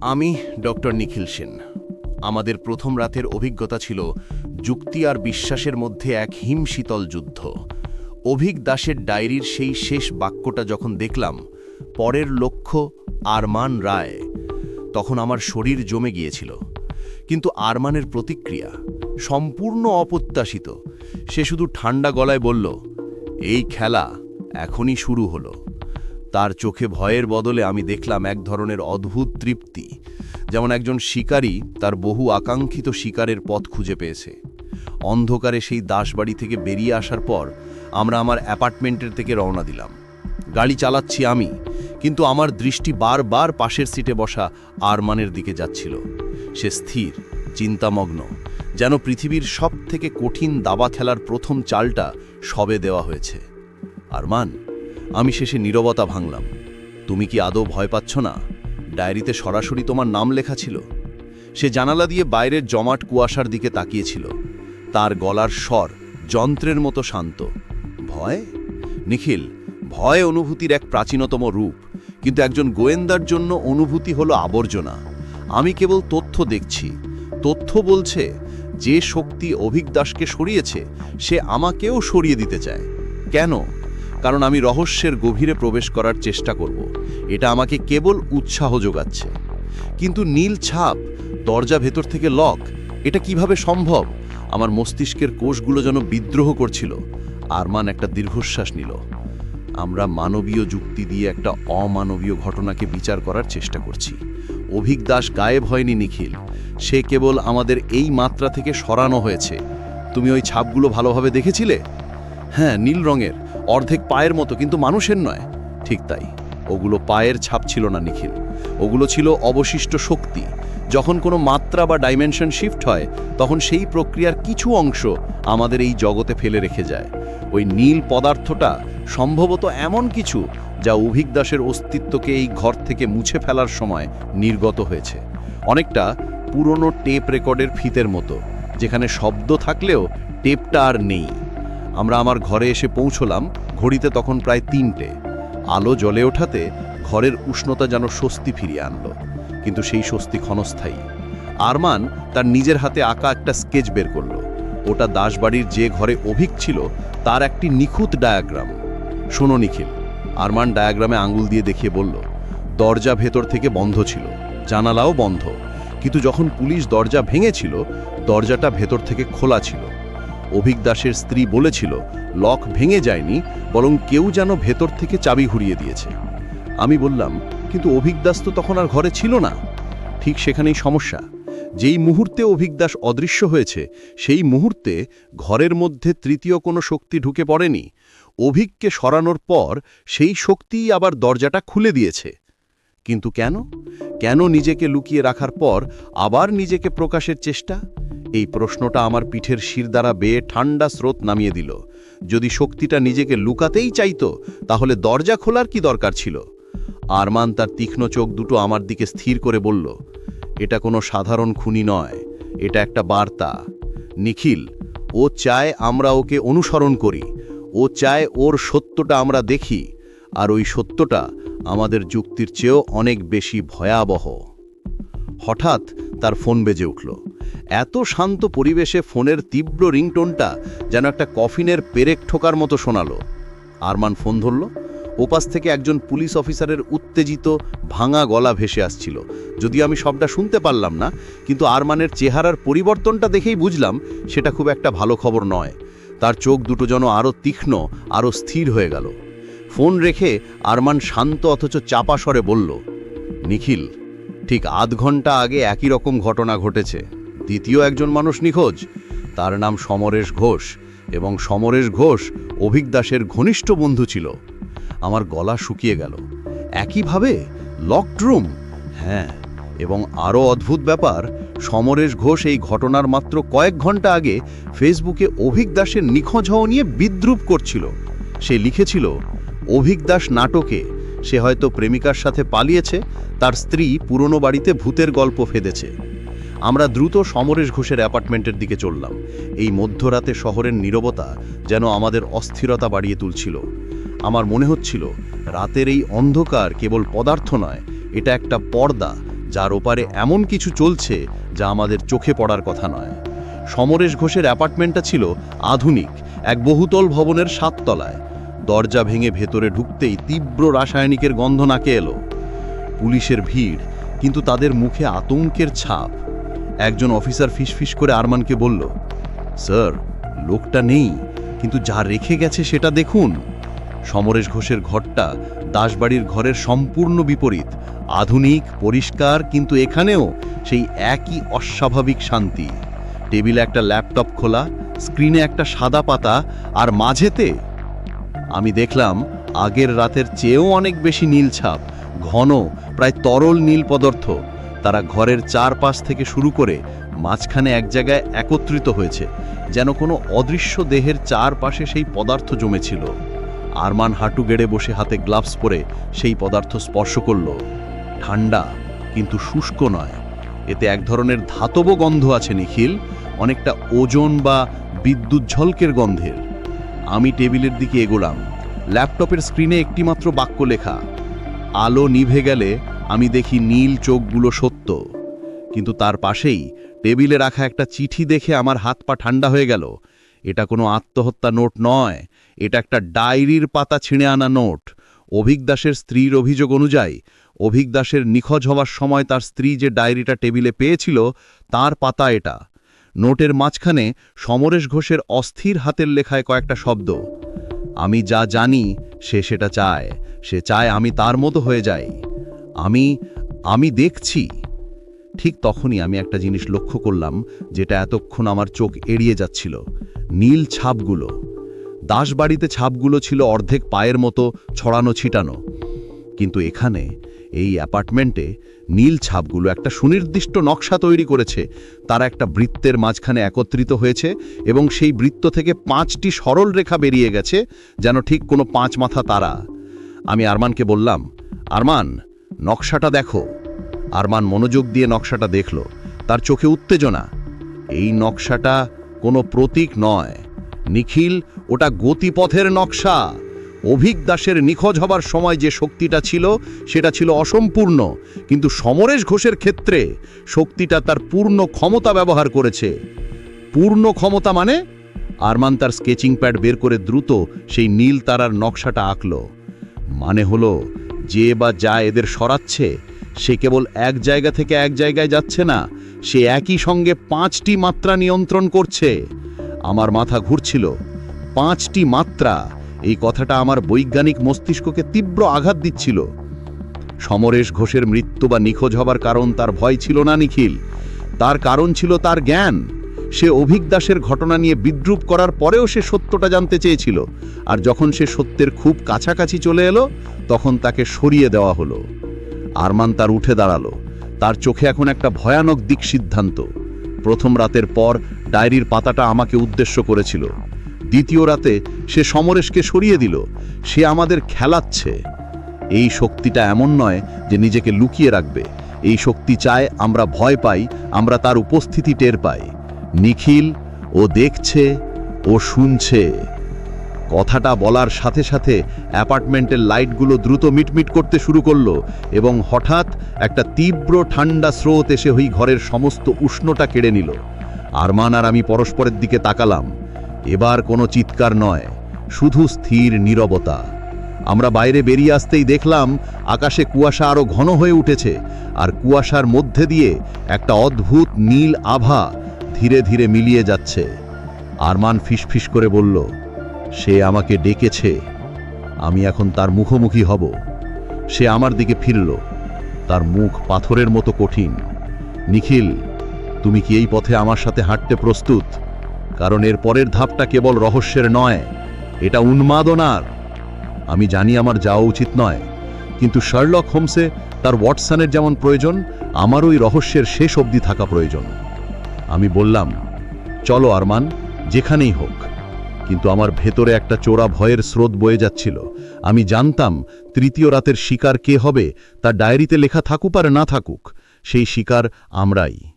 আমি ডক্টর নিখিল সেন। আমাদের প্রথম রাতের অভিজ্ঞতা ছিল যুক্তি আর বিশ্বাসের মধ্যে এক হিমশীতল যুদ্ধ। অভিক দাসের ডায়েরির সেই শেষ বাক্যটা যখন দেখলাম, পরের লক্ষ্য আরমান রায়। তখন আমার শরীর জমে গিয়েছিল। কিন্তু আরমানের প্রতিক্রিয়া সম্পূর্ণ অপ্রত্যাশিত। সে শুধু ঠান্ডা গলায় বলল, এই খেলা এখনই শুরু হলো। তার চোখে ভয়ের বদলে আমি দেখলাম এক ধরনের অদ্ভুত তৃপ্তি, যেমন একজন শিকারী তার বহু আকাঙ্ক্ষিত শিকারের পথ খুঁজে পেয়েছে। অন্ধকারে সেই দাসবাড়ি থেকে বেরিয়ে আসার পর আমরা আমার অ্যাপার্টমেন্টের থেকে রওনা দিলাম। গাড়ি চালাচ্ছি আমি, কিন্তু আমার দৃষ্টি বারবার পাশের সিটে বসা আরমানের দিকে যাচ্ছিল। সে স্থির, চিন্তামগ্ন, যেন পৃথিবীর সব থেকে কঠিন দাবা খেলার প্রথম চালটা সবে দেওয়া হয়েছে। আরমান আমি শেষে নীরবতা ভাঙলাম। তুমি কি আদৌ ভয় পাচ্ছ না? ডায়েরিতে সরাসরি তোমার নাম লেখা ছিল। সে জানালা দিয়ে বাইরের জমাট কুয়াশার দিকে তাকিয়েছিল। তার গলার স্বর যন্ত্রের মতো শান্ত। ভয়? নিখিল, ভয় অনুভূতির এক প্রাচীনতম রূপ, কিন্তু একজন গোয়েন্দার জন্য অনুভূতি হলো আবর্জনা। আমি কেবল তথ্য দেখছি। তথ্য বলছে, যে শক্তি অভিজ্ঞদাসকে সরিয়েছে, সে আমাকেও সরিয়ে দিতে চায়। কেন? কারণ আমি রহস্যের গভীরে প্রবেশ করার চেষ্টা করব। এটা আমাকে কেবল উৎসাহ যোগাচ্ছে। কিন্তু নীল ছাপ, দরজা ভেতর থেকে লক, এটা কীভাবে সম্ভব? আমার মস্তিষ্কের কোষগুলো যেন বিদ্রোহ করছিল। আরমান একটা দীর্ঘশ্বাস নিল। আমরা মানবীয় যুক্তি দিয়ে একটা অমানবীয় ঘটনাকে বিচার করার চেষ্টা করছি। অভিক দাস গায়েব হয়নি নিখিল। সে কেবল আমাদের এই মাত্রা থেকে সরানো হয়েছে। তুমি ওই ছাপগুলো ভালোভাবে দেখেছিলে? হ্যাঁ নীল রঙের। অর্ধেক পায়ের মতো, কিন্তু মানুষের নয়। ঠিক তাই। ওগুলো পায়ের ছাপ ছিল না নিখিল। ওগুলো ছিল অবশিষ্ট শক্তি। যখন কোনো মাত্রা বা ডাইমেনশন শিফট হয়, তখন সেই প্রক্রিয়ার কিছু অংশ আমাদের এই জগতে ফেলে রেখে যায়। ওই নীল পদার্থটা সম্ভবত এমন কিছু যা অভিক দাসের অস্তিত্বকে এই ঘর থেকে মুছে ফেলার সময় নির্গত হয়েছে। অনেকটা পুরনো টেপ রেকর্ডের ফিতের মতো, যেখানে শব্দ থাকলেও টেপটা আর নেই। আমরা আমার ঘরে এসে পৌঁছলাম ঘড়িতে তখন প্রায় তিনটে। আলো জ্বলে ওঠাতে ঘরের উষ্ণতা যেন স্বস্তি ফিরিয়ে আনলো। কিন্তু সেই স্বস্তি ক্ষণস্থায়ী। আরমান তার নিজের হাতে আঁকা একটা স্কেচ বের করল। ওটা দাসবাড়ির যে ঘরে অভিক ছিল, তার একটি নিখুঁত ডায়াগ্রাম। শোনো নিখিল, আরমান ডায়াগ্রামে আঙ্গুল দিয়ে দেখিয়ে বলল, দরজা ভেতর থেকে বন্ধ ছিল। জানালাও বন্ধ। কিন্তু যখন পুলিশ দরজা ভেঙেছিল, দরজাটা ভেতর থেকে খোলা ছিল। অভিক দাসের স্ত্রী বলেছিল, লক ভেঙে যায়নি, বরং কেউ যেন ভেতর থেকে চাবি ঘুরিয়ে দিয়েছে। আমি বললাম, কিন্তু অভিক দাস তো তখন আর ঘরে ছিল না। ঠিক সেখানেই সমস্যা। যেই মুহূর্তে অভিক দাস অদৃশ্য হয়েছে, সেই মুহূর্তে ঘরের মধ্যে তৃতীয় কোনো শক্তি ঢুকে পড়েনি। অভিককে সরানোর পর সেই শক্তিই আবার দরজাটা খুলে দিয়েছে। কিন্তু কেন? কেন নিজেকে লুকিয়ে রাখার পর আবার নিজেকে প্রকাশের চেষ্টা? এই প্রশ্নটা আমার পিঠের শির দ্বারা বেয়ে ঠান্ডা স্রোত নামিয়ে দিল। যদি শক্তিটা নিজেকে লুকাতেই চাইত, তাহলে দরজা খোলার কি দরকার ছিল? আরমান তার তীক্ষ্ণ চোখ দুটো আমার দিকে স্থির করে বলল, এটা কোনো সাধারণ খুনি নয়, এটা একটা বার্তা। নিখিল, ও চায় আমরা ওকে অনুসরণ করি, ও চায় ওর সত্যটা আমরা দেখি, আর ওই সত্যটা আমাদের যুক্তির চেয়েও অনেক বেশি ভয়াবহ। হঠাৎ তার ফোন বেজে উঠল। এত শান্ত পরিবেশে ফোনের তীব্র রিংটোনটা যেন একটা কফিনের পেরেক ঠোকার মতো শোনালো। আরমান ফোন ধরল। ওপাশ থেকে একজন পুলিশ অফিসারের উত্তেজিত, ভাঙা গলা ভেসে আসছিল। যদিও আমি সবটা শুনতে পারলাম না, কিন্তু আরমানের চেহারার পরিবর্তনটা দেখেই বুঝলাম সেটা খুব একটা ভালো খবর নয়। তার চোখ দুটো যেন আরও তীক্ষ্ণ আরও স্থির হয়ে গেল। ফোন রেখে আরমান শান্ত অথচ চাপা স্বরে বলল, নিখিল, ঠিক আধ ঘণ্টা আগে একই রকম ঘটনা ঘটেছে। দ্বিতীয় একজন মানুষ নিখোঁজ। তার নাম সমরেশ ঘোষ এবং সমরেশ ঘোষ অভিক দাসের ঘনিষ্ঠ বন্ধু ছিল। আমার গলা শুকিয়ে গেল। একইভাবে লকড রুম হ্যাঁ এবং আরও অদ্ভুত ব্যাপার, সমরেশ ঘোষ এই ঘটনার মাত্র কয়েক ঘণ্টা আগে ফেসবুকে অভিক দাসের নিখোঁজ হওয়া নিয়ে বিদ্রুপ করছিল। সে লিখেছিল, অভিক দাস নাটকে। সে হয়তো প্রেমিকার সাথে পালিয়েছে। তার স্ত্রী পুরনো বাড়িতে ভূতের গল্প ফেদেছে। আমরা দ্রুত সমরেশ ঘোষের অ্যাপার্টমেন্টের দিকে চললাম। এই মধ্যরাতে শহরের নীরবতা যেন আমাদের অস্থিরতা বাড়িয়ে তুলছিল। আমার মনে হচ্ছিল, রাতের এই অন্ধকার কেবল পদার্থ নয়, এটা একটা পর্দা যার ওপারে এমন কিছু চলছে যা আমাদের চোখে পড়ার কথা নয়। সমরেশ ঘোষের অ্যাপার্টমেন্টটা ছিল আধুনিক, এক বহুতল ভবনের সাততলায়। দরজা ভেঙে ভেতরে ঢুকতেই তীব্র রাসায়নিকের গন্ধ নাকে এলো। পুলিশের ভিড়, কিন্তু তাদের মুখে আতঙ্কের ছাপ। একজন অফিসার ফিসফিস করে আরমানকে বলল, স্যার, লোকটা নেই, কিন্তু যা রেখে গেছে সেটা দেখুন। সমরেশ ঘোষের ঘরটা দাসবাড়ির ঘরের সম্পূর্ণ বিপরীত, আধুনিক, পরিষ্কার, কিন্তু এখানেও সেই একই অস্বাভাবিক শান্তি। টেবিলে একটা ল্যাপটপ খোলা, স্ক্রিনে একটা সাদা পাতা, আর মাঝেতে আমি দেখলাম আগের রাতের চেয়েও অনেক বেশি নীল ছাপ, ঘন, প্রায় তরল নীল পদার্থ তারা ঘরের চারপাশ থেকে শুরু করে মাঝখানে এক জায়গায় একত্রিত হয়েছে, যেন কোনো অদৃশ্য দেহের চারপাশে সেই পদার্থ জমেছিল। আরমান হাঁটু গেড়ে বসে হাতে গ্লাভস পরে সেই পদার্থ স্পর্শ করল। ঠান্ডা, কিন্তু শুষ্ক নয়। এতে এক ধরনের ধাতব গন্ধ আছে, নিখিল। অনেকটা ওজন বা বিদ্যুৎ ঝলকের গন্ধের। আমি টেবিলের দিকে এগোলাম। ল্যাপটপের স্ক্রিনে একটিমাত্র বাক্য লেখা, আলো নিভে গেলে আমি দেখি নীল চোখগুলো সত্য। কিন্তু তার পাশেই টেবিলে রাখা একটা চিঠি দেখে আমার হাত পা ঠান্ডা হয়ে গেল। এটা কোনো আত্মহত্যা নোট নয়, এটা একটা ডায়েরির পাতা ছিঁড়ে আনা নোট। অভিক দাসের স্ত্রীর অভিযোগ অনুযায়ী, অভিক দাসের নিখোঁজ হওয়ার সময় তার স্ত্রী যে ডায়েরিটা টেবিলে পেয়েছিল, তার পাতা এটা। নোটের মাঝখানে সমরেশ ঘোষের অস্থির হাতের লেখায় কয়েকটা শব্দ। আমি যা জানি, সে সেটা চায়, সে চায় আমি তার মতো হয়ে যাই। আমি আমি দেখছি। ঠিক তখনই আমি একটা জিনিস লক্ষ্য করলাম, যেটা এতক্ষণ আমার চোখ এড়িয়ে যাচ্ছিল। নীল ছাপগুলো। দাসবাড়িতে ছাপগুলো ছিল অর্ধেক পায়ের মতো, ছড়ানো, ছিটানো। কিন্তু এখানে, এই অ্যাপার্টমেন্টে নীল ছাপগুলো একটা সুনির্দিষ্ট নকশা তৈরি করেছে। তারা একটা বৃত্তের মাঝখানে একত্রিত হয়েছে এবং সেই বৃত্ত থেকে পাঁচটি সরল রেখা বেরিয়ে গেছে, যেন ঠিক কোনো পাঁচ মাথা তারা। আমি আরমানকে বললাম, আরমান নকশাটা দেখো। আরমান মনোযোগ দিয়ে নকশাটা দেখল। তার চোখে উত্তেজনা। এই নকশাটা কোনো প্রতীক নয়। নিখিল, ওটা গতিপথের নকশা। অভিক দাসের নিখোঁজ হবার সময় যে শক্তিটা ছিল, সেটা ছিল অসম্পূর্ণ। কিন্তু সমরেশ ঘোষের ক্ষেত্রে শক্তিটা তার পূর্ণ ক্ষমতা ব্যবহার করেছে। পূর্ণ ক্ষমতা মানে আরমান তার স্কেচিং প্যাড বের করে দ্রুত সেই নীল তারার নকশাটা আঁকল। মানে হলো যে বা যা এদের সরাচ্ছে, সে কেবল এক জায়গা থেকে এক জায়গায় যাচ্ছে না, সে একই সঙ্গে পাঁচটি মাত্রা নিয়ন্ত্রণ করছে। আমার মাথা ঘুরছিল। পাঁচটি মাত্রা, এই কথাটা আমার বৈজ্ঞানিক মস্তিষ্ককে তীব্র আঘাত দিচ্ছিল। সমরেশ ঘোষের মৃত্যু বা নিখোঁজ হবার কারণ তার ভয় ছিল না নিখিল। তার কারণ ছিল তার জ্ঞান। সে অভিক দাসের ঘটনা নিয়ে বিদ্রুপ করার পরেও সে সত্যটা জানতে চেয়েছিল। আর যখন সে সত্যের খুব কাছাকাছি চলে এলো, তখন তাকে সরিয়ে দেওয়া হলো। আরমান তার উঠে দাঁড়াল। তার চোখে এখন একটা ভয়ানক দিক সিদ্ধান্ত। প্রথম রাতের পর ডায়েরির পাতাটা আমাকে উদ্দেশ্য করেছিল। দ্বিতীয় রাতে সে সমরেশকে সরিয়ে দিল। সে আমাদের খেলাচ্ছে। এই শক্তিটা এমন নয় যে নিজেকে লুকিয়ে রাখবে। এই শক্তি চায় আমরা ভয় পাই, আমরা তার উপস্থিতি টের পাই। নিখিল ও দেখছে ও শুনছে। কথাটা বলার সাথে সাথে অ্যাপার্টমেন্টের লাইটগুলো দ্রুত মিটমিট করতে শুরু করল এবং হঠাৎ একটা তীব্র ঠান্ডা স্রোত এসে ওই ঘরের সমস্ত উষ্ণটা কেড়ে নিল। আরমান আর আমি পরস্পরের দিকে তাকালাম। এবার কোনো চিৎকার নয়, শুধু স্থির নীরবতা। আমরা বাইরে বেরিয়ে আসতেই দেখলাম আকাশে কুয়াশা আরও ঘন হয়ে উঠেছে, আর কুয়াশার মধ্যে দিয়ে একটা অদ্ভুত নীল আভা ধীরে ধীরে মিলিয়ে যাচ্ছে। আরমান ফিসফিস করে বলল, সে আমাকে ডেকেছে। আমি এখন তার মুখোমুখি হব। সে আমার দিকে ফিরল। তার মুখ পাথরের মতো কঠিন। নিখিল, তুমি কি এই পথে আমার সাথে হাঁটতে প্রস্তুত? কারণ এর পরের ধাপটা কেবল রহস্যের নয়, এটা উন্মাদনার। আমি জানি আমার যাওয়া উচিত নয়, কিন্তু শার্লক হোমসে তার ওয়াটসনের যেমন প্রয়োজন আমার ওই রহস্যের শেষ অবধি থাকা প্রয়োজন। আমি বললাম, চলো আরমান, যেখানেই হোক। কিন্তু আমার ভেতরে একটা চোরা ভয়ের স্রোত বয়ে যাচ্ছিল। আমি জানতাম তৃতীয় রাতের শিকার কে হবে তা ডায়েরিতে লেখা থাকুক আর না থাকুক, সেই শিকার আমরাই।